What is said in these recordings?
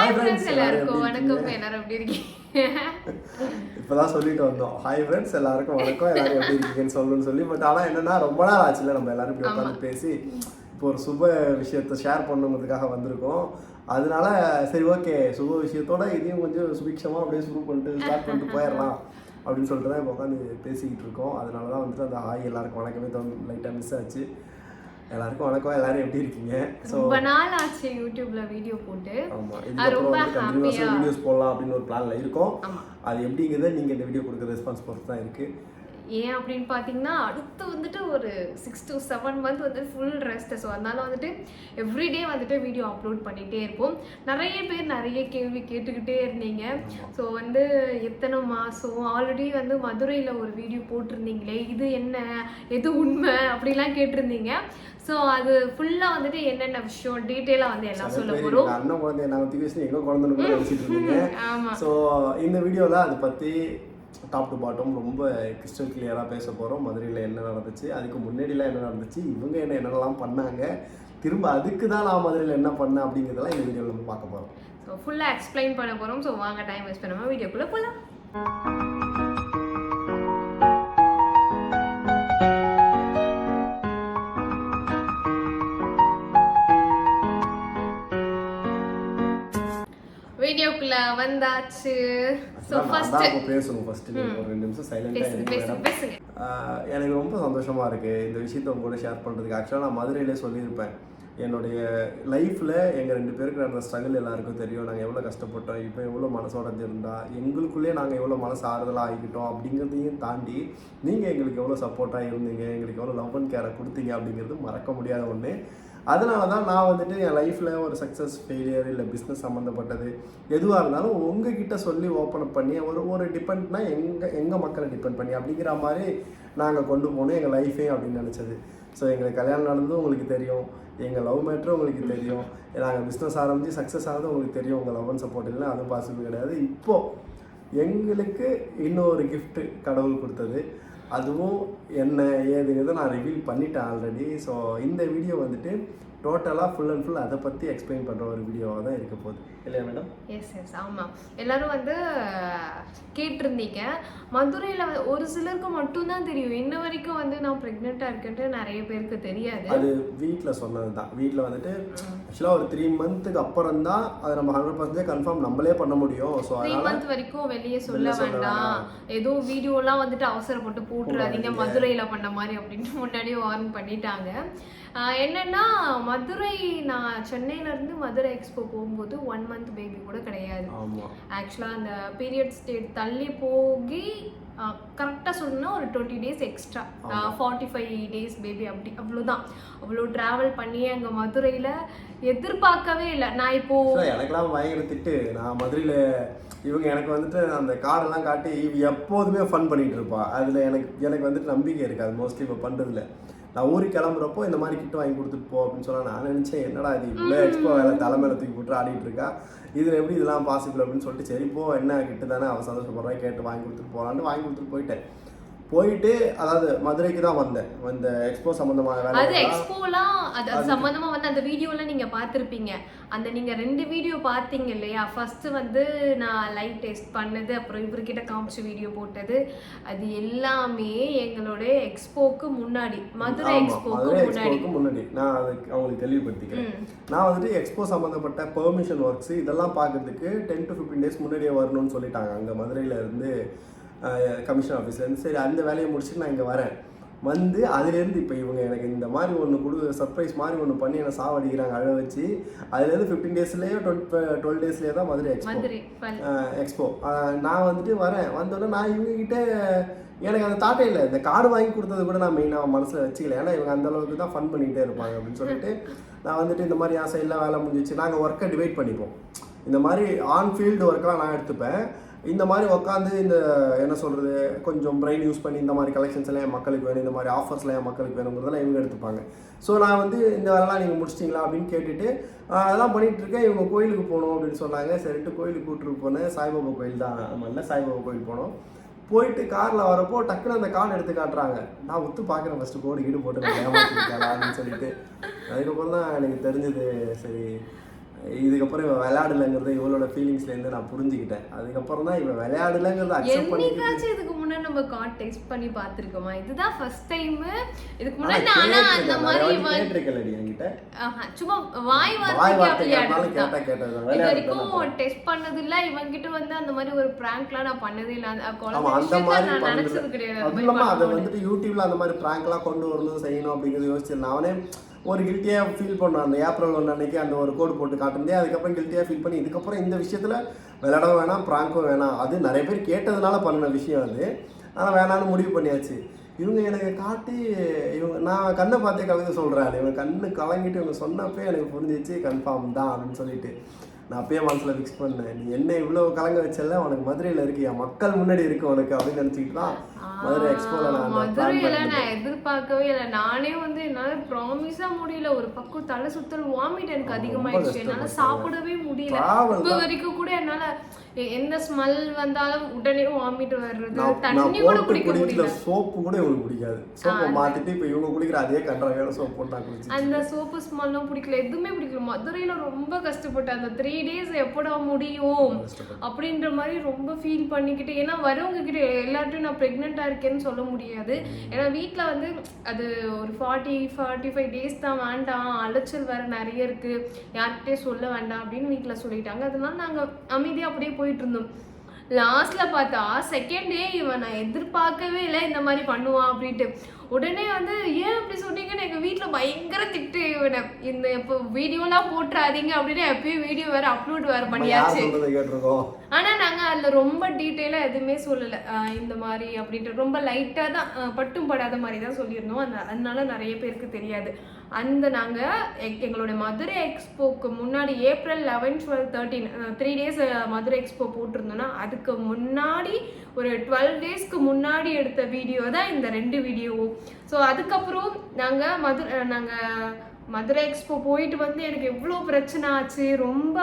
Hi friends, friends எல்லாருக்கும் வணக்கம். எல்லாரும் எப்படி இருக்கீங்க? இப்பதான் சொல்லிட்டு வந்தோம். ஹாய் ஃப்ரெண்ட்ஸ் எல்லாருக்கும் வணக்கம். எல்லாரும் எப்படி இருக்கீங்கன்னு சொல்லணும்னு சொல்லி பட் ஆனா என்னன்னா ரொம்ப நாள் ஆச்சுல நம்ம எல்லாரும் இப்படி உட்காந்து பேசி. இப்போ ஒரு சுப விஷயத்தை ஷேர் பண்ணுங்கிறதுக்காக வந்திருக்கோம். அதனால சரி ஓகே சுப விஷயத்தோட இதையும் கொஞ்சம் சுபிக்ஷமா அப்படியே சுரு பண்ணிட்டு ஸ்டார்ட் பண்ணிட்டு போயிடலாம் அப்படின்னு சொல்லிட்டு தான் இப்போ உட்காந்து பேசிக்கிட்டு இருக்கோம். அதனால தான் வந்துட்டு அந்த ஹாய் எல்லாருக்கும் வணக்கமே லைட்டாக மிஸ் ஆச்சு. எல்லாருக்கும் வணக்கம் எல்லாரும் எப்படி இருக்கீங்க? ரொம்ப நாள் ஆச்சு யூடியூப்ல வீடியோ போட்டு. ஆமா இதுக்கப்புறம் ஹாப்பியா வீடியோஸ் போடலாம் அப்படின்னு ஒரு பிளான்ல இருக்கோம். அது எப்படிங்கிறத நீங்க இந்த வீடியோ கொடுக்குற ரெஸ்பான்ஸ் பொறுத்து தான் இருக்கு. ஏன் அப்படின்னு பார்த்தீங்கன்னா அடுத்து வந்துட்டு ஒரு சிக்ஸ் to செவன் மந்த் வந்து ஃபுல் ரெஸ்ட் ஸோ அதனால வந்துட்டு எவ்ரிடே வந்துட்டு வீடியோ அப்லோட் பண்ணிகிட்டே இருப்போம். நிறைய பேர் நிறைய கேள்வி கேட்டுக்கிட்டே இருந்தீங்க. ஸோ வந்து எத்தனை மாதம் ஆல்ரெடி வந்து மதுரையில் ஒரு வீடியோ போட்டிருந்தீங்களே இது என்ன? எது உண்மை? அப்படிலாம் கேட்டிருந்தீங்க. ஸோ அது ஃபுல்லாக வந்துட்டு என்னென்ன விஷயம்? டீட்டெயிலாக வந்து எல்லாம் சொல்ல போகிறோம் அண்ணன் குழந்தைய நாங்கள் தூக்கி வச்சு எங்க குழந்தைன்னு கூட நினைச்சிட்டு இருந்தீங்க. ஆமாம் ஸோ இந்த வீடியோவில் அதை பற்றி டாப் டு பாட்டம் ரொம்ப கிறிஸ்டல் கிளியராக பேச போகிறோம் மதுரையில் என்ன நடந்துச்சு? அதுக்கு முன்னாடிலாம் என்ன நடந்துச்சு? இவங்க என்ன என்னெல்லாம் பண்ணாங்க? திரும்ப அதுக்கு தான் நான் மதுரையில் என்ன பண்ணேன் அப்படிங்கிறதெல்லாம் இந்த வீடியோவில் நம்ம பார்க்க போகிறோம் ஸோ ஃபுல்லாக எக்ஸ்பிளைன் பண்ண போகிறோம் ஸோ வாங்க டைம் வேஸ்ட் பண்ணாமல் வீடியோக்குள்ளே போகலாம் வீடியோக்குள்ள வந்தாச்சு. பேசணும் ஃபர்ஸ்ட் ஒரு ரெண்டு நிமிஷம் சைலண்டாக எனக்கு ரொம்ப சந்தோஷமா இருக்கு இந்த விஷயத்த உங்க கூட ஷேர் பண்றதுக்கு. ஆக்சுவலாக நான் மதுரையிலே சொல்லியிருப்பேன். என்னுடைய லைஃப்ல எங்க ரெண்டு பேருக்கு நடந்த ஸ்ட்ரகிள் எல்லாருக்கும் தெரியும். நாங்கள் எவ்வளோ கஷ்டப்பட்டோம் இப்போ எவ்வளோ மனசோட இருந்தா எங்களுக்குள்ளே நாங்கள் எவ்வளோ மனசு ஆறுதலாக ஆகிக்கிட்டோம் அப்படிங்கிறதையும் தாண்டி நீங்கள் எங்களுக்கு எவ்வளோ சப்போர்ட்டாக இருந்தீங்க எங்களுக்கு எவ்வளோ லவ் அண்ட் கேரை கொடுத்தீங்க அப்படிங்கிறது மறக்க முடியாத ஒன்று அதனால தான் நான் வந்துட்டு என் லைஃப்பில் ஒரு சக்ஸஸ் ஃபெயிலியர் இல்லை பிஸ்னஸ் சம்மந்தப்பட்டது எதுவாக இருந்தாலும் உங்ககிட்ட சொல்லி ஓப்பன் அப் பண்ணி ஒரு ஒரு டிபெண்ட்னா எங்கள் எங்கள் மக்களை டிபெண்ட் பண்ணி அப்படிங்கிற மாதிரி நாங்கள் கொண்டு போகணும் எங்கள் லைஃபே அப்படின்னு நினச்சது. ஸோ எங்களுக்கு கல்யாணம் நடந்ததும் உங்களுக்கு தெரியும் எங்கள் லவ் மேட்ரும் உங்களுக்கு தெரியும். நாங்கள் பிஸ்னஸ் ஆரம்பித்து சக்ஸஸ் ஆனது உங்களுக்கு தெரியும் உங்கள் லவ் அண்ட் சப்போர்ட் இல்லை அதுவும் பாசிபிள் கிடையாது. இப்போது எங்களுக்கு இன்னொரு கிஃப்ட்டு கடவுள் கொடுத்தது. அதுவும் என்ன ஏதுங்கிறத நான் ரிவீல் பண்ணிட்டேன் ஆல்ரெடி ஸோ இந்த வீடியோ வந்துட்டு டோட்டலாக ஃபுல் அண்ட் ஃபுல் அதை பற்றி எக்ஸ்பிளைன் பண்ணுற ஒரு வீடியோவாக தான் இருக்க போகுது. இல்லையா மேடம் எஸ் எஸ் ஆமாம் எல்லாரும் வந்து கேட்டிருந்தீங்க. மதுரையில் ஒரு சிலருக்கு மட்டும்தான் தெரியும். இன்ன வரைக்கும் வந்து நான் ப்ரெக்னெண்ட்டாக இருக்கேன்ட்டு நிறைய பேருக்கு தெரியாது. அது வீட்டில் சொன்னது தான் வீட்டில் வந்துட்டு ஆக்சுவலாக ஒரு த்ரீ மந்த்துக்கு அப்புறம் தான் அதை நம்ம ஹண்ட்ரட் பர்சன்டேஜ் கன்ஃபார்ம் நம்மளே பண்ண முடியும். ஸோ த்ரீ மந்த் வரைக்கும் வெளியே சொல்ல வேண்டாம். ஏதோ வீடியோலாம் வந்துட்டு அவசரப்பட்டு போட்டுறாதீங்க. மதுரையில பண்ண மாதிரி அப்படின்ட்டு முன்னாடியே வார்ன் பண்ணிட்டாங்க. என்னன்னா மதுரை நான் சென்னையில இருந்து மதுரை எக்ஸ்போ போகும்போது ஒன் மந்த் பேபி கூட கிடையாது. ஆக்சுவலாக அந்த பீரியட் ஸ்டேட் தள்ளி போகி கரெக்டாக சொல்லணும்னா ஒரு twenty days extra forty five days baby அப்படி அவ்வளோதான் அவ்வளோ ட்ராவல் பண்ணி அங்கே மதுரையில் எதிர்பார்க்கவே இல்லை. நான் இப்போ எனக்கெல்லாம் பயங்கர திட்டு. நான் மதுரையில் இவங்க எனக்கு வந்துட்டு அந்த கார்டெல்லாம் காட்டி எப்போதுமே ஃபன் பண்ணிட்டு இருப்பா. அதில் எனக்கு எனக்கு வந்துட்டு நம்பிக்கை இருக்காது. மோஸ்ட்லி இப்போ பண்ணுறதுல நான் ஊருக்கு கிளம்புறப்போ இந்த மாதிரி கிட்ட வாங்கி கொடுத்துட்டு போ அப்படின்னு சொன்னா நான் நினச்சேன். என்னடா இது இவ்வளோ எக்ஸ்போ வேலை தலைமையில தூக்கி போட்டு ஆடிட்டு இருக்கா? இதில் எப்படி இதெல்லாம் பாசிபிள் அப்படின்னு சொல்லிட்டு சரி போ என்ன கிட்ட தானே அவன் சந்தோஷப்படுறேன் கேட்டு வாங்கி கொடுத்துட்டு போகலான்னு வாங்கி கொடுத்துட்டு போயிட்டேன். போயிட்டு அதாவது மதுரைக்கு தான் வந்தேன். இந்த எக்ஸ்போ சம்மந்தமான அது வேலை எக்ஸ்போலாம் அது அது சம்மந்தமா வந்து அந்த வீடியோல நீங்க பார்த்திருப்பீங்க. அந்த நீங்க ரெண்டு வீடியோ பார்த்தீங்க இல்லையா? ஃபர்ஸ்ட் வந்து நான் லைவ் டெஸ்ட் பண்ணது அப்புறம் இவர்கிட்ட காமிச்சு வீடியோ போட்டது. அது எல்லாமே எங்களோட எக்ஸ்போக்கு முன்னாடி மதுரை எக்ஸ்போக்கு முன்னாடி. முன்னாடி. நான் அதுக்கு அவங்களுக்கு தெளிவுபடுத்திக்கிறேன். நான் வந்துட்டு எக்ஸ்போ சம்மந்தப்பட்ட பெர்மிஷன் ஒர்க்ஸ் இதெல்லாம் பார்க்கறதுக்கு டென் டு ஃபிஃப்டீன் டேஸ் முன்னாடியே வரணும்னு சொல்லிட்டாங்க. அங்கே மதுரையில் இருந்து கமிஷன் ஆஃபீஸ்லேருந்து சரி அந்த வேலையை முடிச்சுட்டு நான் இங்கே வரேன். வந்து அதுலேருந்து இப்போ இவங்க எனக்கு இந்த மாதிரி ஒன்று கொடு சர்ப்ரைஸ் மாதிரி ஒன்று பண்ணி என்னை சாவடிக்கிறாங்க அழ வச்சு. அதுலேருந்து ஃபிஃப்டீன் டேஸ்லேயோ டுவெல் டுவெல் டேஸ்லேயே தான் மதுரை எக்ஸ்போ எக்ஸ்போ நான் வந்துட்டு வரேன். வந்தோடனே நான் இவங்ககிட்ட எனக்கு அந்த தாட்டே இல்லை. இந்த கார்டு வாங்கி கொடுத்தது கூட நான் மெயினாக மனசில் வச்சுக்கல. ஏன்னா இவங்க அந்த அளவுக்கு தான் ஃபன் பண்ணிகிட்டே இருப்பாங்க அப்படின்னு சொல்லிட்டு நான் வந்துட்டு இந்த மாதிரி ஆசை எல்லாம் வேலை முடிஞ்சிச்சு. நாங்கள் ஒர்க்கை டிவைட் பண்ணிப்போம். இந்த மாதிரி ஆன் ஃபீல்டு ஒர்க்கெலாம் நான் எடுத்துப்பேன். இந்த மாதிரி உட்காந்து இந்த என்ன சொல்கிறது கொஞ்சம் பிரெயின் யூஸ் பண்ணி இந்த மாதிரி கலெக்ஷன்ஸ் எல்லாம் என் மக்களுக்கு வேணும் இந்த மாதிரி ஆஃபர்ஸ்லாம் என் மக்களுக்கு வேணுங்கிறதெல்லாம் இவங்க எடுத்துப்பாங்க. ஸோ நான் வந்து இந்த வேலைலாம் நீங்கள் முடிச்சிட்டிங்களா அப்படின்னு கேட்டுட்டு அதெல்லாம் பண்ணிட்டு இருக்கேன் இவங்க கோயிலுக்கு போகணும் அப்படின்னு சொன்னாங்க. சரிட்டு கோயிலுக்கு கூப்பிட்டு போனேன். சாய்பாபா கோயில் தான். நம்மள சாய்பாபா கோயில் போனோம். போயிட்டு காரில் வரப்போ டக்குன்னு அந்த கார்டு எடுத்து காட்டுறாங்க. நான் ஒத்து பார்க்குறேன் ஃபஸ்ட்டு கோடு ஈடு போட்டு நான் அப்படின்னு சொல்லிட்டு. அதுக்கப்புறம் தான் எனக்கு தெரிஞ்சது சரி இதுக்கப்புறம் இவன் விளையாடலைங்கிறத இவளோட ஃபீலிங்ஸ்லேருந்து நான் புரிஞ்சுக்கிட்டேன். அதுக்கப்புறம் தான் இவன் விளையாடலைங்கிறத அக்செப்ட் பண்ணிக்கிட்டு இதுக்கு முன்னாடி நம்ம கார்ட் டெஸ்ட் பண்ணி பார்த்துருக்கோமா? இதுதான் ஃபர்ஸ்ட் டைம் இதுக்கு முன்னாடி ஆனா அந்த மாதிரி சும்மா வாய். இது வரைக்கும் டெஸ்ட் பண்ணது இல்ல இவன்கிட்ட வந்து அந்த மாதிரி ஒரு பிராங்க்லாம் நான் பண்ணதே இல்ல. அந்த நான் நினைச்சது கிடையாது. அதை. வந்துட்டு யூடியூப்ல அந்த மாதிரி ப்ராங்க்லாம் கொண்டு வரணும் செய்யணும் அப்படிங்கிறது யோசிச்சிருந்தேன் அவனே ஒரு கில்ட்டியா ஃபீல் பண்ணான் அந்த ஏப்ரல் ஒன்று அன்னைக்கு அந்த ஒரு கோடு போட்டு காட்டுனதே அதுக்கப்புறம் கில்ட்டியா ஃபீல் பண்ணி இதுக்கப்புறம் இந்த விஷயத்துல விளையாடவும் வேணாம் ப்ராங்க்கும் வேணாம். அது நிறைய பேர் கேட்டதுனால பண்ணின விஷயம் அது. ஆனால் வேணாம்னு முடிவு பண்ணியாச்சு. இவங்க எனக்கு காட்டி இவங்க நான் கண்ணை பார்த்தே கவிதை சொல்கிறேன் இவங்க கண்ணு கலங்கிட்டு இவங்க சொன்னப்பே எனக்கு புரிஞ்சிச்சு கன்ஃபார்ம் தான் அப்படின்னு சொல்லிட்டு. நான் அப்பயே மனசில் ஃபிக்ஸ் பண்ணேன். நீ என்ன இவ்வளோ கலங்க வச்சல உனக்கு மதுரையில் இருக்கியா மக்கள் முன்னாடி இருக்கு உனக்கு அப்படின்னு நினச்சிக்கிட்டு தான் மதுரை plan மதுரையில நான் எதிர்பார்க்கவே இல்லை. நானே வந்து என்னால ப்ராமிஸா முடியல. ஒரு பக்கம் தலை சுத்தல் வாமிட் எனக்கு அதிகமாயிடுச்சு. என்னால. சாப்பிடவே முடியல. இப்போ வரைக்கும் கூட என்னால எந்த ஸ்மெல் வந்தாலும் உடனே வாமிட் வர்றது தண்ணி கூட குடிக்க முடியல. சோப்பு கூட இவங்களுக்கு பிடிக்காது. சோப்பை மாத்திட்டு இப்போ இவங்க குடிக்கிற அதே கன்றாவையான சோப் போட்டு நான் குடிச்சு அந்த சோப்பு ஸ்மெல்லாம் பிடிக்கல. எதுவுமே பிடிக்கல. மதுரையில ரொம்ப கஷ்டப்பட்டேன். அந்த த்ரீ டேஸ் எப்படா முடியும். அப்படின்ற மாதிரி ரொம்ப ஃபீல் பண்ணிக்கிட்டு ஏன்னா வரவங்க கிட்ட எல்லார்ட்டையும் நான் ப்ரெக்னெண்ட்டாக இருக்கேன்னு சொல்ல முடியாது. ஏன்னா வீட்டில் வந்து அது ஒரு ஃபார்ட்டி ஃபார்ட்டி ஃபைவ் டேஸ் தான் வேண்டாம். அலைச்சல் வேற நிறைய இருக்கு. யார்கிட்டயும் சொல்ல வேண்டாம் அப்படின்னு வீட்டில் சொல்லிட்டாங்க. அதனால நாங்கள் அமைதியாக அப்படியே போயிட்டு இருந்தோம். லாஸ்ட்ல பார்த்தா செகண்ட் டே இவன் நான் எதிர்பார்க்கவே இல்லை இந்த மாதிரி பண்ணுவான் அப்படின்ட்டு. உடனே வந்து ஏன் அப்படி சொன்னீங்கன்னு எங்க வீட்ல பயங்கர திட்டு இவனை. இந்த இப்போ வீடியோலாம் போட்டுறாதீங்க அப்படின்னு எப்பயும் வீடியோ வேற அப்லோட் வேற பண்ணியாச்சு. ஆனா நாங்க அதுல ரொம்ப டீட்டெயிலா எதுவுமே சொல்லல. இந்த மாதிரி அப்படின்ட்டு. ரொம்ப லைட்டா தான் பட்டும் படாத மாதிரி தான் சொல்லியிருந்தோம். அதனால நிறைய பேருக்கு தெரியாது. அந்த நாங்க எ- எங்களுடைய மதுரை எக்ஸ்போக்கு முன்னாடி April eleven twelve thirteen three days Madurai expo போட்டிருந்தோம்னா அதுக்கு முன்னாடி ஒரு டுவெல் டேஸ்க்கு முன்னாடி எடுத்த வீடியோ தான் இந்த ரெண்டு வீடியோவும் ஸோ அதுக்கப்புறம் நாங்க மதுரை நாங்க மதுரை எக்ஸ்போ போயிட்டு வந்து எனக்கு எவ்வளோ பிரச்சனை ஆச்சு ரொம்ப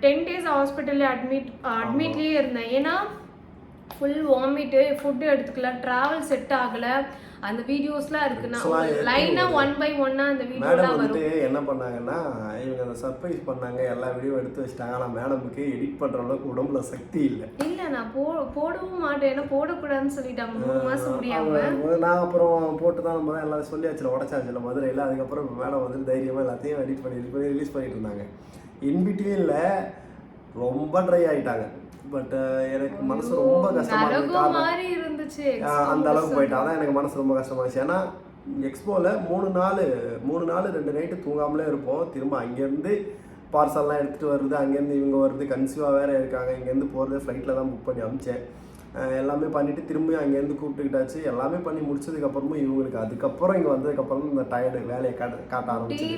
டென் டேஸ் ஹாஸ்பிட்டல்ல அட்மிட் அட்மிட்லேயே இருந்தேன். ஏன்னா ஃபுல் வாமிட்டு ஃபுட்டு எடுத்துக்கல ட்ராவல் செட் ஆகலை. அந்த வீடியோஸ்லாம் இருக்குன்னா லைனாக ஒன் பை ஒன்னாக அந்த வீடியோலாம் வந்துட்டு என்ன பண்ணாங்கன்னா இவங்க அந்த சர்ப்ரைஸ் பண்ணாங்க எல்லா வீடியோ எடுத்து வச்சிட்டாங்க. ஆனால் மேடமுக்கு எடிட் பண்ற அளவுக்கு உடம்புல சக்தி இல்லை. இல்லை நான் போ போடவும் மாட்டேன். ஏன்னா போடக்கூடாதுன்னு சொல்லிட்டாங்க மூணு மாதம் முடியாம. நான் அப்புறம் போட்டு தான் நம்ம எல்லாரும் சொல்லியாச்சுல உடச்சாச்சுல மதுரையில். அதுக்கப்புறம் மேடம் வந்து தைரியமாக எல்லாத்தையும் எடிட் பண்ணி ரிலீஸ் பண்ணிட்டு இருந்தாங்க. இன்பிட்வீனில் ரொம்ப ட்ரை ஆயிட்டாங்க. பட் எனக்கு மனசு ரொம்ப கஷ்டமா இருந்தது. நரகம் காரணம் மாதிரி இருந்துச்சு ஆஹ் அந்த அளவுக்கு போயிட்டு அதான் எனக்கு மனசு ரொம்ப கஷ்டமாச்சு ஏன்னா எக்ஸ்போவில் மூணு நாள் மூணு நாள் ரெண்டு நைட்டு தூங்காமலே இருப்போம். திரும்ப அங்கேருந்து பார்சல்லாம் எடுத்துகிட்டு வருது அங்கேருந்து இவங்க வருது கன்சியூவாக வேறு இருக்காங்க. இங்கேருந்து போகிறது ஃப்ளைட்டில் தான் புக் பண்ணி அமிச்சேன். எல்லாமே பண்ணிவிட்டு திரும்பியும் அங்கேருந்து கூப்பிட்டுக்கிட்டாச்சு. எல்லாமே பண்ணி முடிச்சதுக்கப்புறமும் இவங்களுக்கு அதுக்கப்புறம் இங்கே வந்ததுக்கப்புறம் இந்த டயர்டு வேலையை காட்ட காட்ட ஆரம்பிச்சு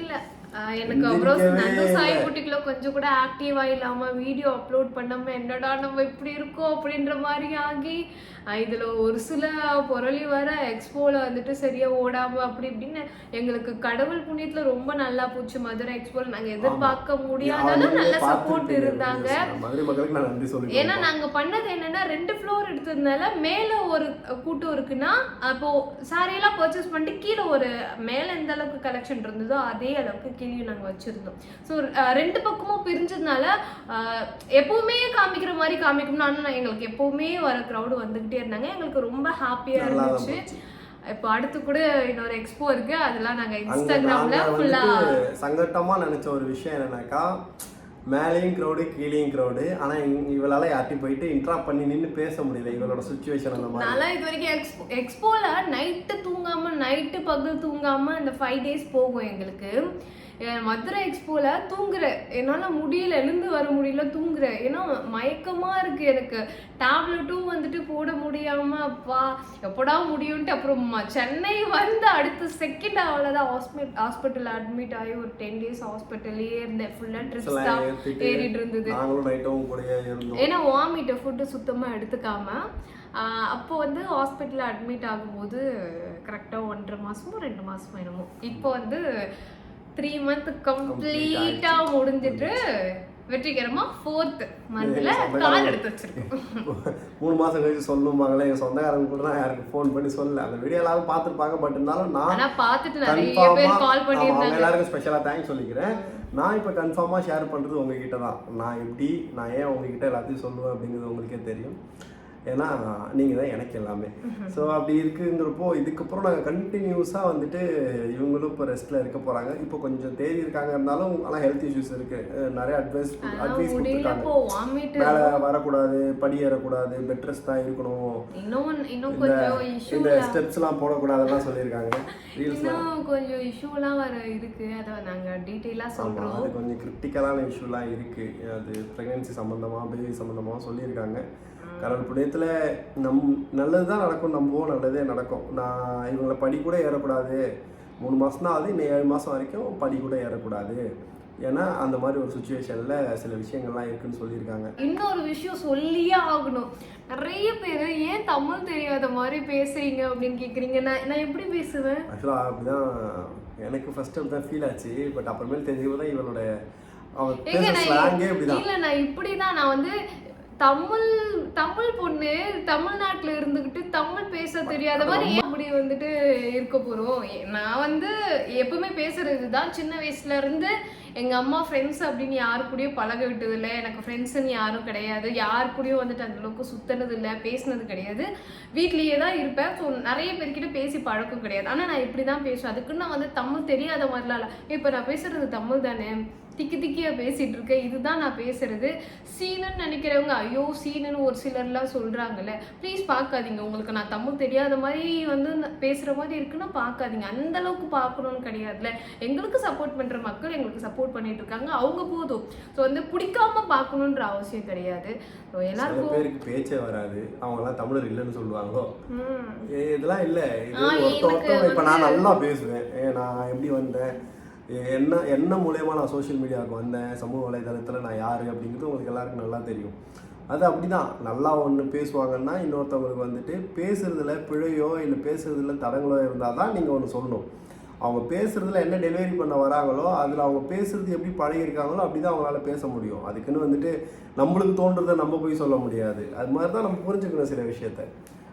எனக்கு அப்புறம் நந்து சாய் இல்ல. குட்டிக்குள்ள கொஞ்சம் கூட ஆக்டிவா இல்லாம வீடியோ அப்லோட் பண்ணாம என்னடா நம்ம இப்படி இருக்கோம் அப்படின்ற மாதிரி ஆகி இதுல ஒரு சில பொருளி வர எக்ஸ்போல வந்துட்டு சரியா ஓடாம அப்படி இப்படின்னு எங்களுக்கு கடவுள் புண்ணியத்துல ரொம்ப நல்லா போச்சு மதுரை எக்ஸ்போல நாங்க எதிர்பார்க்க முடியாத அளவு நல்ல சப்போர்ட் இருந்தாங்க. ஏன்னா நாங்க பண்ணது என்னன்னா ரெண்டு ஃப்ளோர் எடுத்ததுனால மேல ஒரு கூட்டம் இருக்குன்னா அப்போ சாரியெல்லாம் பர்ச்சேஸ் பண்ணிட்டு கீழே ஒரு மேல எந்த அளவுக்கு கலெக்ஷன் இருந்ததோ அதே அளவுக்கு கீழே நாங்க வச்சிருந்தோம். ஸோ ரெண்டு பக்கமும் பிரிஞ்சதுனால எப்பவுமே காமிக்கிற மாதிரி காமிக்கணும்னு ஆனா நான் எங்களுக்கு எப்பவுமே வர க்ரௌடு வந்துகிட்டே இருந்தாங்க. எங்களுக்கு ரொம்ப ஹாப்பியா நல்லா தான் இருந்துச்சு. இப்போ அடுத்து கூட இன்னொரு எக்ஸ்போ இருக்கு. அதெல்லாம் நாங்க அங்க இன்ஸ்டாகிராம்ல நாங்க ஃபுல்லா வந்துட்டு சங்கட்டமா நினைச்ச ஒரு விஷயம் என்னன்னாக்கா மேலேயும் க்ரௌடு கீழேயும் க்ரௌடு ஆனா இங்க- இவளால யார்ட்டையும் போயிட்டு இன்ட்ராக்ட் பண்ணி நின்னு பேச முடியல. இவளோட சுச்சுவேஷன் அந்த மாதிரி. நான்லாம் இது வரைக்கும் எக்ஸ்போ எக்ஸ்போல நைட்டு தூங்காம நைட்டு பகல் தூங்காம அந்த ஃபைவ் டேஸ் போகும் எங்களுக்கு. மதுரை எக்ஸ்போல தூங்குற. என்னால முடியல எழுந்து வர முடியல தூங்குற. ஏன்னா மயக்கமா இருக்கு எனக்கு. டேப்லெட்டும் வந்துட்டு போட முடியாம அப்பா எப்படா முடியும்ட்டு அப்புறம் சென்னை வந்து அடுத்த செகண்ட் அவ்வளோதான் ஹாஸ்பிட் ஹாஸ்பிட்டல் அட்மிட் ஆகி ஒரு டென் டேஸ் ஹாஸ்பிட்டல்லே இருந்தேன். ஃபுல்லாக ட்ரிப்ஸ் ஏறிட்டு இருந்தது. ஏன்னா வாமிட் ஃபுட்டு சுத்தமாக எடுத்துக்காம அப்போ வந்து ஹாஸ்பிட்டலில் அட்மிட் ஆகும்போது கரெக்டாக ஒன்றரை மாசமோ ரெண்டு மாசமோ என்னமோ. இப்போ வந்து த்ரீ மந்த் கம்ப்ளீட்டாக முடிஞ்சிட்டு வெற்றிகரமா ஃபோர்த் மந்த்ல கால் எடுத்து வச்சிருக்கோம். மூணு மாசம் கழிச்சு சொல்லணுமாங்களே எங்க சொந்தக்காரங்க கூட நான் யாருக்கு ஃபோன் பண்ணி சொல்லல. அந்த வீடியோ எல்லாரும் பார்த்துருப்பாங்க பட் இருந்தாலும் நான் ஆனா பார்த்துட்டு நிறைய பேர் கால் அவங்க பண்ணியிருந்தாங்க. எல்லாருக்கும் ஸ்பெஷலா தேங்க்ஸ் சொல்லிக்கிறேன். நான் இப்போ கன்ஃபார்மாக ஷேர் பண்ணுறது உங்ககிட்ட தான் நான் எப்படி நான் ஏன் உங்ககிட்ட எல்லாத்தையும் சொல்லுவேன் அப்படிங்கிறது உங்களுக்கே தெரியும். ஏன்னா நீங்கள் தான் எனக்கு எல்லாமே. ஸோ அப்படி இருக்குங்கிறப்போ இதுக்கப்புறம் நாங்கள் கண்டினியூஸாக வந்துட்டு இவங்களும் இப்போ ரெஸ்ட்டில் இருக்க போகிறாங்க இப்போ கொஞ்சம் தேதி இருக்காங்க இருந்தாலும் ஆனால் ஹெல்த் இஷ்யூஸ் இருக்குது நிறைய அட்வைஸ் அட்வைஸ் கொடுத்துருக்காங்க. மேலே வரக்கூடாது படி ஏறக்கூடாது பெட் ரெஸ்ட் தான் இருக்கணும். இந்த ஸ்டெப்ஸ்லாம் போடக்கூடாதுலாம் சொல்லியிருக்காங்க. இன்னும் கொஞ்சம் இஷ்யூலாம் வர இருக்கு. அதை நாங்க டீட்டெயிலா ஆமாம் சொல்றோம். அது கொஞ்சம் கிரிட்டிக்கலான இஷ்யூலாம் இருக்குது அது ப்ரெக்னென்சி சம்மந்தமாக பேபி சம்மந்தமாக சொல்லியிருக்காங்க. கடவுள் புண்ணியத்தில் நம் நல்லது தான் நடக்கும் நம்புவோம் நல்லதே நடக்கும். நான் இவங்களை படி கூட ஏறக்கூடாது. மூணு மாதம் தான் ஆகுது இன்னும் ஏழு மாதம் வரைக்கும் படி கூட ஏறக்கூடாது. ஏன்னா அந்த மாதிரி ஒரு சுச்சுவேஷனில் சில விஷயங்கள்லாம் இருக்குன்னு சொல்லியிருக்காங்க. இன்னொரு விஷயம் சொல்லியே ஆகணும். நிறைய பேர் ஏன் தமிழ் தெரியாத மாதிரி பேசுறீங்க அப்படின்னு கேக்குறீங்க? நான் நான் எப்படி பேசுவேன்? ஆக்சுவலாக அப்படிதான் எனக்கு ஃபர்ஸ்ட் அப்படி தான் ஃபீல் ஆச்சு. பட் அப்புறமேல் தெரிஞ்சு தான் இவளோட அவன் நான் இல்ல நான் இப்படிதான். நான் வந்து தமிழ் தமிழ் பொண்ணு தமிழ்நாட்டுல இருந்துகிட்டு தமிழ் பேச தெரியாத மாதிரி அப்படி வந்துட்டு இருக்க போறோம்? நான் வந்து எப்பவுமே பேசுறது தான் சின்ன வயசுல இருந்து எங்க அம்மா ஃப்ரெண்ட்ஸ் அப்படின்னு யாரு கூடயும் பழக விட்டது இல்லை. எனக்கு ஃப்ரெண்ட்ஸுன்னு யாரும் கிடையாது. யார் கூடயும் வந்துட்டு அந்த அளவுக்கு சுத்தினது இல்லை பேசினது கிடையாது. வீட்லயே தான் இருப்பேன். ஸோ நிறைய பேர்கிட்ட பேசி பழக்கம் கிடையாது. ஆனா நான் இப்படி தான் பேசுவேன். அதுக்குன்னு நான் வந்து தமிழ் தெரியாத மாதிரிலாம் இல்லை. இப்போ நான் பேசுறது தமிழ் தானே? திக்கி திக்கியா பேசிட்டு இருக்கேன் இதுதான் நான் பேசுறது. சீனன்னு நினைக்கிறவங்க ஐயோ சீனன்னு ஒரு சிலர்லாம் சொல்றாங்கல்ல. ப்ளீஸ் பார்க்காதீங்க. உங்களுக்கு நான் தமிழ் தெரியாத மாதிரி வந்து பேசுற மாதிரி இருக்குன்னா பார்க்காதீங்க. அந்த அளவுக்கு பார்க்கணும்னு கிடையாதுல எங்களுக்கு சப்போர்ட் பண்ற மக்கள் எங்களுக்கு சப்போர்ட் பண்ணிட்டு இருக்காங்க அவங்க போதும். ஸோ வந்து பிடிக்காம பார்க்கணுன்ற அவசியம் கிடையாது. ஸோ எல்லாருக்கும் பேருக்கு பேச்சே வராது. அவங்கெல்லாம் தமிழர் இல்லைன்னு சொல்லுவாங்களோ? இதெல்லாம் இல்லை. இப்போ நான் நல்லா பேசுவேன். நான் எப்படி வந்தேன்? என்ன என்ன மூலயமா நான் சோஷியல் மீடியாவுக்கு வந்தேன் சமூக வலைதளத்தில் நான் யார் அப்படிங்கிறது உங்களுக்கு எல்லாருக்கும் நல்லா தெரியும். அது அப்படிதான். நல்லா ஒன்று பேசுவாங்கன்னா இன்னொருத்தவங்களுக்கு வந்துட்டு பேசுகிறதுல பிழையோ இல்லை பேசுகிறதுல தடங்களோ இருந்தால் தான் நீங்கள் ஒன்று சொல்லணும். அவங்க பேசுகிறதுல என்ன டெலிவரி பண்ண வராங்களோ அதில் அவங்க பேசுகிறது எப்படி பழகிருக்காங்களோ அப்படி தான் அவங்களால பேச முடியும். அதுக்குன்னு வந்துட்டு நம்மளுக்கு தோன்றதை நம்ம போய் சொல்ல முடியாது. அது மாதிரி தான் நம்ம புரிஞ்சுக்கணும் சில விஷயத்த.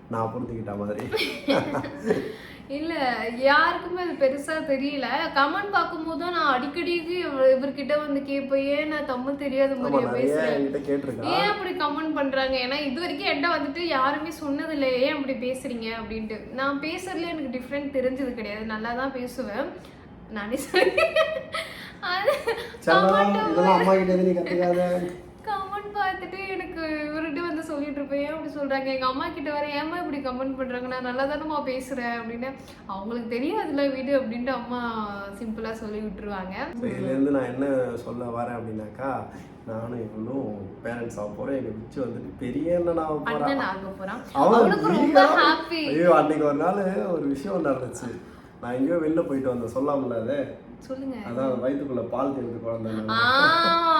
நான் புரிஞ்சுக்கிட்ட மாதிரி. இல்ல யாருக்குமே அது பெருசா தெரியல. கமெண்ட் பார்க்கும்போது தான் நான் அடிக்கடிக்கு இவர்- இவர்கிட்ட வந்து கேட்பேன் ஏன் நான் தமிழ் தெரியாத என்கிட்ட கேட்டிருக்கா? ஏன் அப்படி கமெண்ட் பண்றாங்க? ஏன்னா இது வரைக்கும் என்கிட்ட வந்துட்டு யாருமே சொன்னது இல்லை ஏன் அப்படி பேசுறீங்க? அப்படின்ட்டு. நான் பேசுறதுல எனக்கு டிஃப்ரெண்ட் தெரிஞ்சது கிடையாது. நல்லா தான் பேசுவேன். நானே சொல்றேன். அது செல்லம் சொல்லிட்டு இருப்பேன் ஏன் அப்படி சொல்றாங்க? எங்க அம்மா கிட்ட வர ஏமா இப்படி கமெண்ட் பண்றாங்க? நான் நல்லா தானம்மா பேசுறேன் அப்படின்னு. அவங்களுக்கு தெரியாதுல வீடு அப்படின்ட்டு அம்மா சிம்பிளா சொல்லி விட்டுருவாங்க. இதுல இருந்து நான் என்ன சொல்ல வரேன் அப்படின்னாக்கா நானும் இவனும் பேரண்ட்ஸ் ஆக போறேன் எங்க பிச்சு வந்துட்டு பெரிய அண்ணன் ஆக போறான். அவனுக்கு ரொம்ப ஹாப்பி ஐயோ அன்னைக்கு ஒரு நாள் ஒரு விஷயம் நடந்துச்சு. நான் எங்கேயோ வெளில போயிட்டு வந்தேன். சொல்லாமல அது? சொல்லுங்க. அதான் வயிற்றுக்குள்ள பால் தெரிஞ்சு குழந்தை.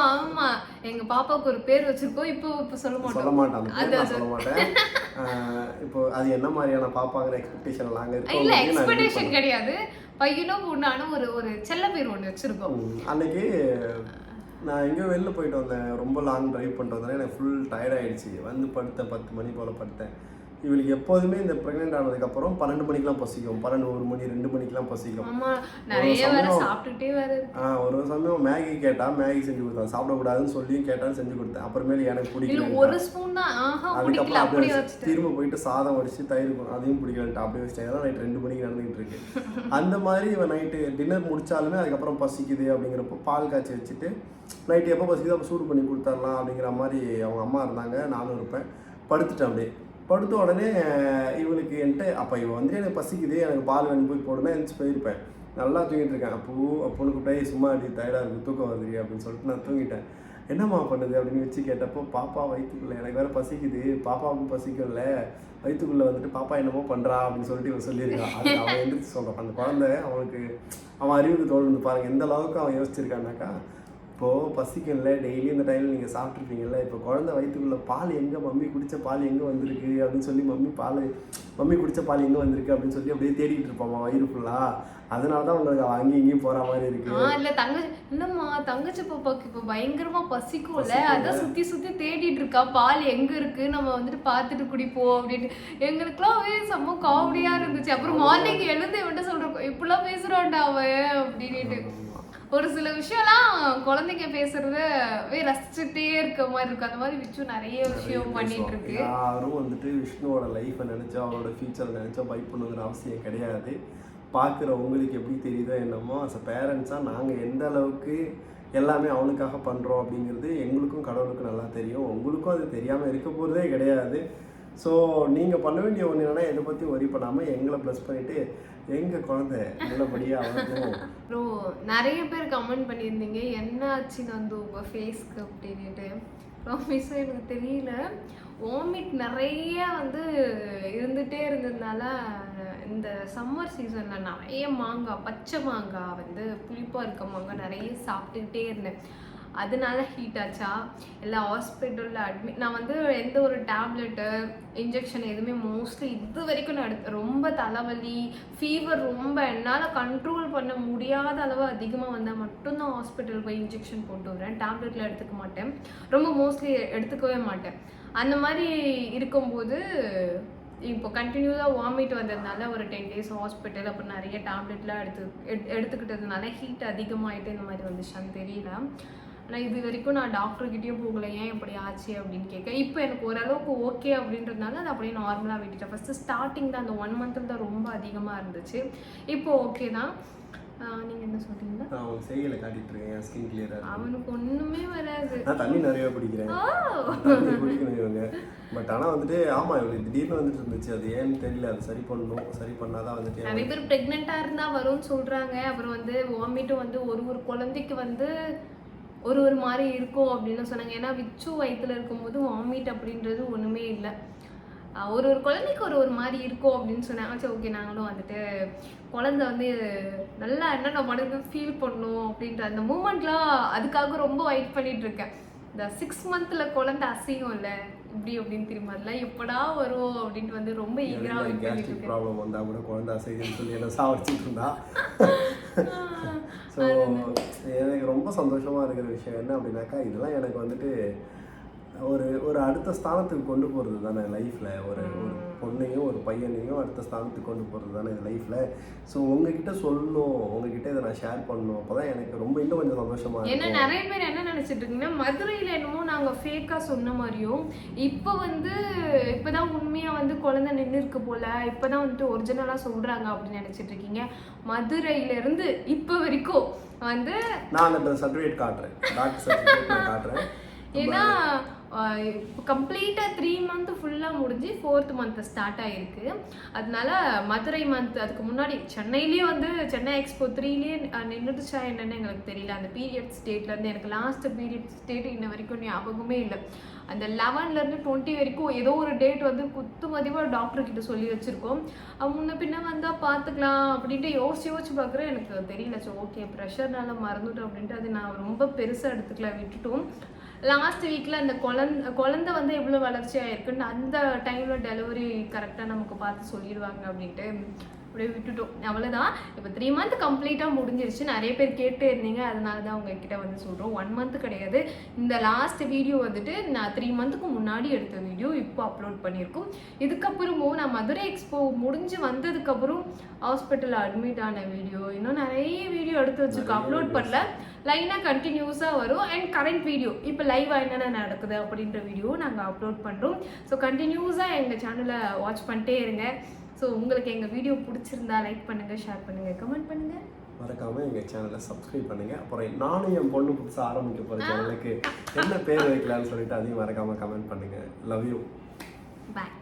ஆமா. எங்க பாப்பாவுக்கு ஒரு பேர் வச்சிருக்கோம். இப்போ இப்போ சொல்ல சொல்ல மாட்டோம். மாட்டேன் பேர் நான் சொல்ல மாட்டேன். இப்போ அது என்ன மாதிரியான பாப்பாங்கிற எக்ஸ்பெக்டேஷன் நாங்க இல்ல இருக்கோம் நான் எக்ஸ்பெக்டேஷன் கிடையாது. பையனும் பொண்ணானும் ஒரு ஒரு செல்ல பேர் ஒண்ணு வச்சிருக்கோம். அன்னைக்கு நான் எங்கேயோ வெளில போயிட்டு வந்தேன். ரொம்ப லாங் டிரைவ் பண்ணிட்டு வந்தேன். எனக்கு ஃபுல் டயர்ட் ஆயிடுச்சு. வந்து படுத்தேன் பத்து மணி போல் படுத்தேன். இவளுக்கு எப்போதுமே இந்த ப்ரெக்னென்ட் ஆனதுக்கப்புறம் பன்னெண்டு மணிக்கெலாம் பசிக்கும். பன்னெண்டு ஒரு மணி ரெண்டு மணிக்கெலாம் பசிக்கும். ஆ ஒரு சமயம் மேகி கேட்டா மேகி செஞ்சு கொடுத்தேன் சாப்பிடக்கூடாதுன்னு சொல்லியும் கேட்டான்னு செஞ்சு கொடுத்தேன். அப்புறமேல எனக்கு பிடிக்கல ஒரு ஸ்பூன் தான். அதுக்கப்புறம் அப்படியே திரும்ப போயிட்டு சாதம் வடிச்சு தயிர் அதையும் பிடிக்கலன்ட்டு அப்படியே வச்சிட்டேன். ஏன்னா நைட் ரெண்டு மணிக்கு நடந்துகிட்டு இருக்கு. அந்த மாதிரி இவன் நைட்டு டின்னர் முடிச்சாலுமே அதுக்கப்புறம் பசிக்குது அப்படிங்கிறப்போ பால் காய்ச்சி வச்சுட்டு நைட்டு எப்போ பசிக்குதோ அப்போ சூடு பண்ணி கொடுத்துடலாம் அப்படிங்கிற மாதிரி அவங்க அம்மா இருந்தாங்க. நானும் இருப்பேன். படுத்துட்டேன் அப்படியே. படுத்த உடனே இவளுக்கு என்கிட்ட அப்போ இவன் வந்து எனக்கு பசிக்குது எனக்கு பால் வேணும் போய் போடுனா எழுந்துச்சு போயிருப்பேன். நல்லா தூங்கிட்டு இருக்கேன். அப்போ அப்போனு கூப்பிட்டே சும்மா அடி டயர்டாக இருக்கு தூக்கம் வருது அப்படின்னு சொல்லிட்டு நான் தூங்கிட்டேன். என்னம்மா பண்ணுது? அப்படின்னு வச்சு கேட்டப்போ பாப்பா வயிற்றுக்குள்ள எனக்கு வேற பசிக்குது. பாப்பாவுக்கும் பசிக்கும்ல வயிற்றுக்குள்ள வந்துட்டு பாப்பா என்னமோ பண்ணுறா அப்படின்னு சொல்லிட்டு இவன் சொல்லியிருக்கான் அது அவன் எந்திரிச்சு சொல்கிறான் அந்த குழந்தை அவனுக்கு அவன் அறிவுக்கு தோணுது பாருங்க எந்த அளவுக்கு அவன் யோசிச்சிருக்கான்னாக்கா இப்போது பசிக்கும்ல டெய்லி இந்த டைமில் நீங்கள் சாப்பிட்ருப்பீங்கல்ல இப்போ குழந்தை வயிற்றுக்குள்ள பால் எங்கே மம்மி குடித்த பால் எங்கே வந்திருக்கு அப்படின்னு சொல்லி மம்மி பால் மம்மி குடித்த பால் எங்கே வந்திருக்கு அப்படின்னு சொல்லி அப்படியே தேடிட்டு இருப்பாம்மா வயிறு ஃபுல்லாக அதனால தான் உங்களுக்கு அங்கேயும் இங்கேயும் போகிற மாதிரி இருக்கு. இல்ல தங்கச்சி இல்லம்மா தங்கச்சி பாப்பாக்கு இப்ப பயங்கரமா பசிக்கும்ல. அதான் சுத்தி சுத்தி தேடிட்டு இருக்கா பால் எங்க இருக்கு? நம்ம வந்துட்டு பாத்துட்டு குடிப்போம் அப்படின்ட்டு. எங்களுக்குலாம் செம்ம காமெடியா இருந்துச்சு. அப்புறம் மார்னிங் எழுந்து என்ன சொல்றோம் இப்படிலாம் பேசுறான்டா அவன் அப்படின்ட்டு ஒரு சில விஷயம்லாம் குழந்தைங்க பேசுறத ரசிச்சுட்டே இருக்க மாதிரி இருக்கு அந்த மாதிரி விச்சு நிறைய விஷயம் பண்ணிட்டு இருக்கு யாரும் வந்துட்டு விஷ்ணுவோட லைஃப்பை நினைச்சோ அவரோட ஃபியூச்சரை நினைச்சோ பண்ணுங்கிற அவசியம் கிடையாது. பார்க்குற உங்களுக்கு எப்படி தெரியுதோ என்னமோ அஸ் அ பேரண்ட்ஸாக நாங்கள் எந்த அளவுக்கு எல்லாமே அவனுக்காக பண்ணுறோம் அப்படிங்கிறது எங்களுக்கும் கடவுளுக்கும் நல்லா தெரியும். உங்களுக்கும் அது தெரியாமல் இருக்க போகிறதே கிடையாது. ஸோ நீங்கள் பண்ண வேண்டிய ஒன்று என்னன்னா இதை பற்றி ஒரி பண்ணாமல் எங்களை ப்ளஸ் பண்ணிவிட்டு எங்க குழந்தை? நல்லபடியா வளர்க்கணும் அப்புறம் நிறைய பேர் கமெண்ட் பண்ணியிருந்தீங்க. என்ன ஆச்சுன்னு வந்து உங்க ஃபேஸ்க்கு அப்படின்னுட்டு. ப்ராமிஸாக எனக்கு தெரியல. வாமிட் நிறைய வந்து இருந்துகிட்டே இருந்ததுனால இந்த சம்மர் சீசனில் நிறைய மாங்காய் பச்சை மாங்காய் வந்து புளிப்பாக இருக்க மாங்காய் நிறைய சாப்பிட்டுக்கிட்டே இருந்தேன். அதனால ஹீட் ஆச்சா? இல்லை ஹாஸ்பிட்டலில் அட்மிட் நான் வந்து எந்த ஒரு டேப்லெட்டு இன்ஜெக்ஷன் எதுவுமே மோஸ்ட்லி இது வரைக்கும் நான் எடுத்து ரொம்ப தலைவலி ஃபீவர் ரொம்ப என்னால் கண்ட்ரோல் பண்ண முடியாத அளவு அதிகமாக வந்தால் மட்டும்தான் ஹாஸ்பிட்டல் போய் இன்ஜெக்ஷன் போட்டு வரேன் டேப்லெட்டில் எடுத்துக்க மாட்டேன். ரொம்ப மோஸ்ட்லி எடுத்துக்கவே மாட்டேன். அந்த மாதிரி இருக்கும்போது இப்போ கண்டினியூஸாக வாமிட் வந்ததுனால ஒரு டென் டேஸ் ஹாஸ்பிட்டல் அப்புறம் நிறைய டேப்லெட்லாம் எடுத்து எடுத்துக்கிட்டதுனால ஹீட் அதிகமாகிட்டு இந்த மாதிரி வந்துச்சான்னு தெரியல. ஆனால் இது வரைக்கும் நான் டாக்டர்கிட்டயும் போகல. ஏன் இப்படி ஆச்சு அப்படின்னு கேட்க இப்போ எனக்கு ஓரளவுக்கு ஓகே அப்படின்றதுனால அதை அப்படியே நார்மலாக விட்டுட்டேன். ஃபஸ்ட்டு ஸ்டார்டிங் தான் அந்த ஒன் மந்த்தில் தான் ரொம்ப அதிகமாக இருந்துச்சு. இப்போ ஓகே தான். நீங்கள் என்ன சொல்றீங்க? நான் அவன் செய்யலை காட்டிட்டு இருக்கேன். என் ஸ்கின் கிளியராக அவனுக்கு ஒன்றுமே வராது. நான் தண்ணி நிறைய குடிக்கிறேன். குடிக்கணும் இவங்க. பட் ஆனால் வந்துட்டு இவங்களுக்கு திடீர்னு வந்துட்டு இருந்துச்சு. அது ஏன்னு தெரியல. அது சரி பண்ணணும். சரி பண்ணாதான் வந்துட்டு நிறைய பேர் ப்ரெக்னெண்ட்டாக இருந்தால் வரும்னு சொல்கிறாங்க அப்புறம் வந்து வாமிட்டும் வந்து ஒரு ஒரு குழந்தைக்கு வந்து ஒரு ஒரு மாதிரி இருக்கும் அப்படின்னு சொன்னாங்க. ஏன்னா விச்சு வயித்துல இருக்கும்போது வாமிட் அப்படின்றது ஒன்றுமே இல்லை. ஒரு ஒரு குழந்தைக்கு ஒரு ஒரு மாதிரி இருக்கும் அப்படின்னு சொன்னாங்க. சரி ஓகே நாங்களும் வந்துட்டு குழந்தை வந்து நல்லா என்னென்ன பண்ணுது ஃபீல் பண்ணும் அப்படின்ற அந்த மூமெண்ட்லாம் அதுக்காக ரொம்ப வெயிட் பண்ணிட்டு இருக்கேன். இந்த சிக்ஸ் மந்த்ல குழந்தை அசையும் இல்லை இப்படி அப்படின்னு தெரியுமா? அதெல்லாம் எப்படா வரும் அப்படின்ட்டு வந்து ரொம்ப ஈகராக ப்ராப்ளம் வந்தால் கூட குழந்தை அசைதுன்னு சொல்லி என்ன சாவடிச்சிட்டு இருந்தா? ஸோ எனக்கு ரொம்ப சந்தோஷமாக இருக்கிற விஷயம் என்ன அப்படின்னாக்கா இதெல்லாம் எனக்கு வந்துட்டு ஒரு ஒரு அடுத்த ஸ்தானத்துக்கு கொண்டு போகிறது தானே லைஃப்பில் ஒரு ஒரு பொண்ணையும் ஒரு பையனையும் அடுத்த ஸ்தானத்துக்கு கொண்டு போகிறது தானே இது லைஃப்பில் ஸோ உங்ககிட்ட சொல்லணும் உங்ககிட்ட இதை நான் ஷேர் பண்ணணும். அப்போ தான் எனக்கு ரொம்ப இன்னும் கொஞ்சம் சந்தோஷமாக ஏன்னா நிறைய பேர் என்ன நினைச்சிட்டு இருக்கீங்கன்னா மதுரையில என்னமோ நாங்க ஃபேக்கா சொன்ன மாதிரியும் இப்போ வந்து இப்பதான் உண்மையா வந்து குழந்தை நின்று இருக்கு போல இப்பதான் வந்துட்டு ஒரிஜினலா சொல்றாங்க அப்படின்னு நினைச்சிட்டு இருக்கீங்க. மதுரையில இருந்து இப்போ வரைக்கும் வந்து நான் அந்த சர்டிஃபிகேட் காட்டுறேன். டாக்டர் சர்டிஃபிகேட் நான் காட்டுறேன். ஏன்னா கம்ப்ளீட்டாக த்ரீ மந்த் ஃபுல்லாக முடிஞ்சு ஃபோர்த் மந்த் ஸ்டார்ட் ஆகிருக்கு அதனால மதுரை மந்த் அதுக்கு முன்னாடி சென்னையிலேயே வந்து சென்னை எக்ஸ்போ த்ரீலேயே நின்றுச்சா என்னன்னு எங்களுக்கு தெரியல. அந்த பீரியட் ஸ்டேட்லேருந்து எனக்கு லாஸ்ட் பீரியட் ஸ்டேட் இன்ன வரைக்கும் ஞாபகமே இல்லை. அந்த லெவன்லேருந்து டுவெண்ட்டி வரைக்கும் ஏதோ ஒரு டேட் வந்து குத்து மதிவாக டாக்டர் கிட்ட சொல்லி வச்சுருக்கோம். அவன் முன்ன பின்ன வந்தால் பார்த்துக்கலாம் அப்படின்ட்டு யோசிச்சு யோசிச்சு பார்க்குறேன் எனக்கு தெரியல. ஸோ ஓகே ப்ரெஷர்னால மறந்துட்டோம் அப்படின்ட்டு அது நான் ரொம்ப பெருசாக எடுத்துக்கலாம் விட்டுட்டோம். லாஸ்ட் வீக்கில் அந்த குழந்த குழந்தை வந்து எவ்வளோ வளர்ச்சியாக இருக்குன்னு அந்த டைமில் டெலிவரி கரெக்டாக நமக்கு பார்த்து சொல்லிடுவாங்க அப்படின்ட்டு அப்படியே விட்டுட்டோம். அவ்வளோதான் இப்போ த்ரீ மந்த் கம்ப்ளீட்டாக முடிஞ்சிருச்சு. நிறைய பேர் கேட்டே இருந்தீங்க. அதனால தான் உங்ககிட்ட வந்து சொல்கிறோம் ஒன் மந்த் கிடையாது. இந்த லாஸ்ட் வீடியோ வந்துட்டு நான் த்ரீ மந்த்துக்கு முன்னாடி எடுத்த வீடியோ இப்போ அப்லோட் பண்ணியிருக்கோம். இதுக்கப்புறமும் நான் மதுரை எக்ஸ்போ முடிஞ்சு வந்ததுக்கப்புறம் ஹாஸ்பிட்டலில் அட்மிட் ஆன வீடியோ இன்னும் நிறைய வீடியோ எடுத்து வச்சிருக்கோம். அப்லோட் பண்ணல. லைனாக கண்டினியூஸாக வரும். அண்ட் கரண்ட் வீடியோ இப்போ லைவாக என்னென்ன நடக்குது அப்படின்ற வீடியோ நாங்கள் அப்லோட் பண்ணுறோம் ஸோ கண்டினியூஸாக எங்கள் சேனலை வாட்ச் பண்ணிட்டே இருங்க. ஸோ உங்களுக்கு எங்கள் வீடியோ பிடிச்சிருந்தா லைக் பண்ணுங்கள் ஷேர் பண்ணுங்கள் கமெண்ட் பண்ணுங்கள் மறக்காம எங்க சேனலை சப்ஸ்கிரைப் பண்ணுங்க. அப்புறம் நானும் என் பொண்ணு புதுசாக ஆரம்பிக்க போற சேனலுக்கு என்ன பேர் வைக்கலாம்னு சொல்லிட்டு அதையும் மறக்காம கமெண்ட் பண்ணுங்க. Love you bye